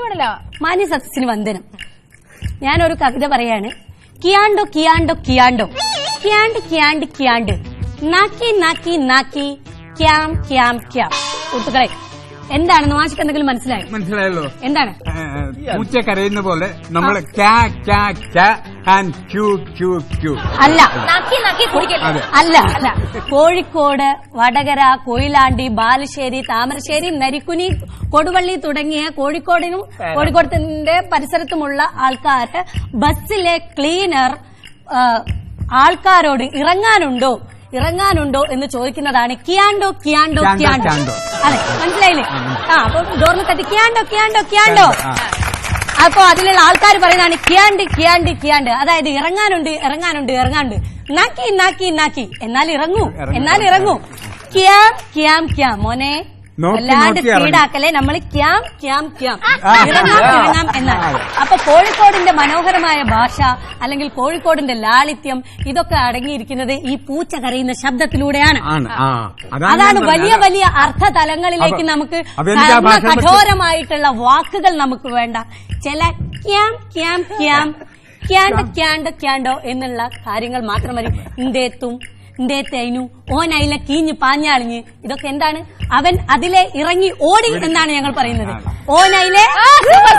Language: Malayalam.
ഇവിടല്ലോ മാന്യ സദസ്സിന് വന്ദനം. ഞാനൊരു കവിത പറയാണ്. കിയാണ്ടോ കിയാണ്ടോ കിയാണ്ടോ. കിയാണ്ട് കിയാണ്ട് കിയാണ്ട്. നാക്കി നാക്കി നാക്കി. ക്യാം ക്യാം ക്യാം. സുഹൃത്തുക്കളെ എന്താണെന്ന് മാഷിക്ക് എന്തെങ്കിലും മനസ്സിലായി? മനസ്സിലായല്ലോ. എന്താണ്? പൂച്ച കരയുന്ന പോലെ നമ്മൾ അല്ല. നക്കി നക്കി കുടിക്കല്ലേ അല്ല അല്ല. കോഴിക്കോട് വടകര കൊയിലാണ്ടി ബാലുശ്ശേരി താമരശ്ശേരി നരിക്കുനി കൊടുവള്ളി തുടങ്ങിയ കോഴിക്കോടിനും കോഴിക്കോടത്തിന്റെ പരിസരത്തുമുള്ള ആൾക്കാര് ബസ്സിലെ ക്ലീനർ ആൾക്കാരോട് ഇറങ്ങാനുണ്ടോ? ഇറങ്ങാനുണ്ടോ എന്ന് ചോദിക്കുന്നതാണ് ക്യാണ്ടോ, കിയാണ്ടോ ക്യാണ്ടോ. അതെ മനസ്സിലായില്ലേ? ആ അപ്പൊ ഡോറിന് തട്ടി കിയാണ്ടോ കിയാണ്ടോ കിയാണ്ടോ? അപ്പൊ അതിലുള്ള ആൾക്കാർ പറയുന്നതാണ് കിയാണ്ട് കിയാണ്ട് കിയാണ്ട്. അതായത് ഇറങ്ങാനുണ്ട് ഇറങ്ങാനുണ്ട് ഇറങ്ങാനുണ്ട് നാക്കി നാക്കി നാക്കി. എന്നാൽ ഇറങ്ങൂ ഇറങ്ങൂ. എന്നാൽ ഇറങ്ങൂ. ക്യാം ക്യാം ക്യാം. മോനെ സ്പീഡാക്കല്ലേ? നമ്മൾ ക്യാം ക്യാം ക്യാം. ഇറങ്ങാം എന്നാണ്. അപ്പൊ കോഴിക്കോടിന്റെ മനോഹരമായ ഭാഷ അല്ലെങ്കിൽ കോഴിക്കോടിന്റെ ലാളിത്യം ഇതൊക്കെ അടങ്ങിയിരിക്കുന്നത് ഈ പൂച്ച കരയുന്ന ശബ്ദത്തിലൂടെയാണ്. അതാണ് വലിയ. വലിയ അർത്ഥ തലങ്ങളിലേക്ക് നമുക്ക് കഠോരമായിട്ടുള്ള വാക്കുകൾ നമുക്ക് വേണ്ട. ചില ക്യാം ക്യാം ക്യാം ക്യാണ്ട് ക്യാണ്ട് ക്യാണ്ടോ എന്നുള്ള കാര്യങ്ങൾ മാത്രം മതി. ഇന്ത്യത്തും ഇന്ത്യത്തേനു അതിലെ കീഞ്ഞ് പാഞ്ഞാളിഞ്ഞ്. ഇതൊക്കെ എന്താണ്? അവൻ അതിലെ ഇറങ്ങി ഓടി എന്നാണ് ഞങ്ങൾ പറയുന്നത്. ഓനയിലെ കീഞ്ഞ് പാഞ്ഞ